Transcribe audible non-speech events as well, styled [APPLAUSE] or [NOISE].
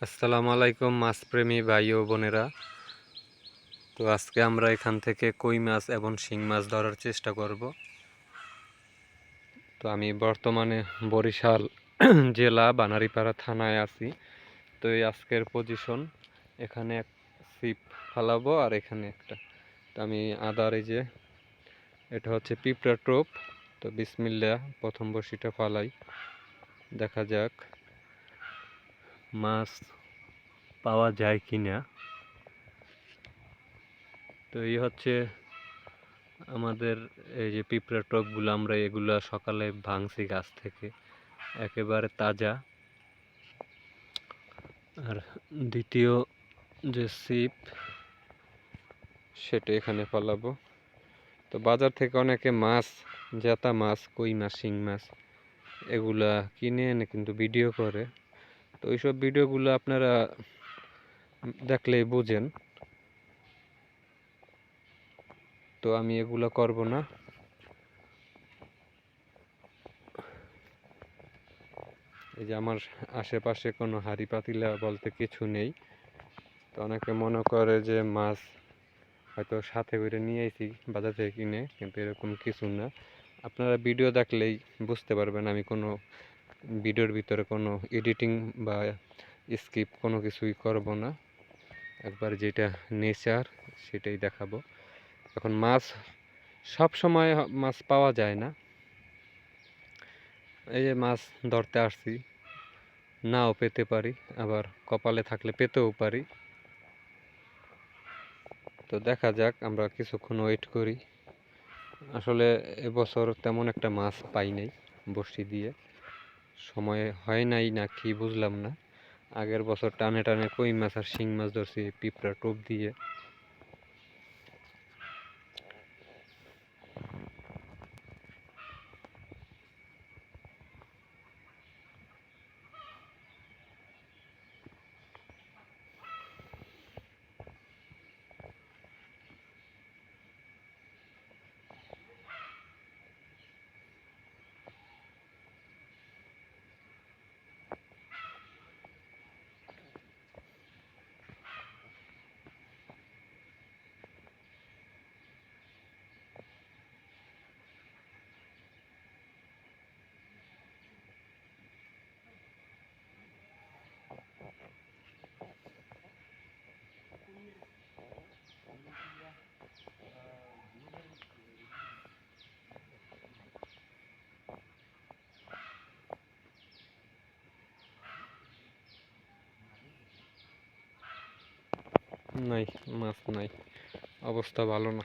আসসালামু আলাইকুম মাছপ্রেমী ভাই ও বোনেরা। তো আজকে আমরা এখান থেকে কই মাছ এবং শিং মাছ ধরার চেষ্টা করব। তো আমি বর্তমানে বরিশাল [CLEARS THROAT] জেলা বানারীপাড়া থানায় আছি। তো এই আজকের পজিশন এখানে এক সিপ ফালাবো আর এখানে একটা। তো আমি আদার এই যে, এটা হচ্ছে পিঁপড়া টোপ। তো বিসমিল্লা প্রথম বসিটা ফালাই। দেখা যাক। মাছ পাওয়া যায় কি না তো এই হচ্ছে আমাদের এই যে পিঁপড়া টপগুলো, আমরা এগুলা সকালে ভাঙছি গাছ থেকে, একেবারে তাজা। আর দ্বিতীয় যে সিপ সেটা এখানে ফলাবো তো বাজার থেকে অনেকে মাছ, জেতা মাছ, কই মাছ, শিং মাছ, এগুলা কিনে এনে কিন্তু ভিডিও করে। তো ওইসব ভিডিওগুলো আপনারা দেখলেই বুঝেন। তো আমি এগুলো করব না। এই যে আমার আশেপাশে কোনো হাঁড়ি পাতিলা বলতে কিছু নেই। তো অনেকে মনে করে যে মাছ হয়তো সাথে করে নিয়ে আইছি বাজার থেকে কিনে, কিন্তু এরকম কিছু না। আপনারা ভিডিও দেখলেই বুঝতে পারবেন আমি কোনো ভিডিওর ভিতরে কোনো এডিটিং বা স্কিপ কোনো কিছুই করব না। একবার যেটা নেচার সেটাই দেখাবো। এখন মাছ সব সময় মাছ পাওয়া যায় না। এই যে মাছ ধরতে আসছি, নাও পেতে পারি, আবার কপালে থাকলে পেতেও পারি। তো দেখা যাক, আমরা কিছুক্ষণ ওয়েট করি। আসলে এবছর তেমন একটা মাছ পাই নাই বড়শি দিয়ে। সময় হয় নাই না কি বুঝলাম না। আগের বছর টানে টানে কই মাছ আর শিং মাছ ধরছি পিঁপড়া টোপ দিয়ে। নাই মাছ নাই। অবস্থা ভালো না।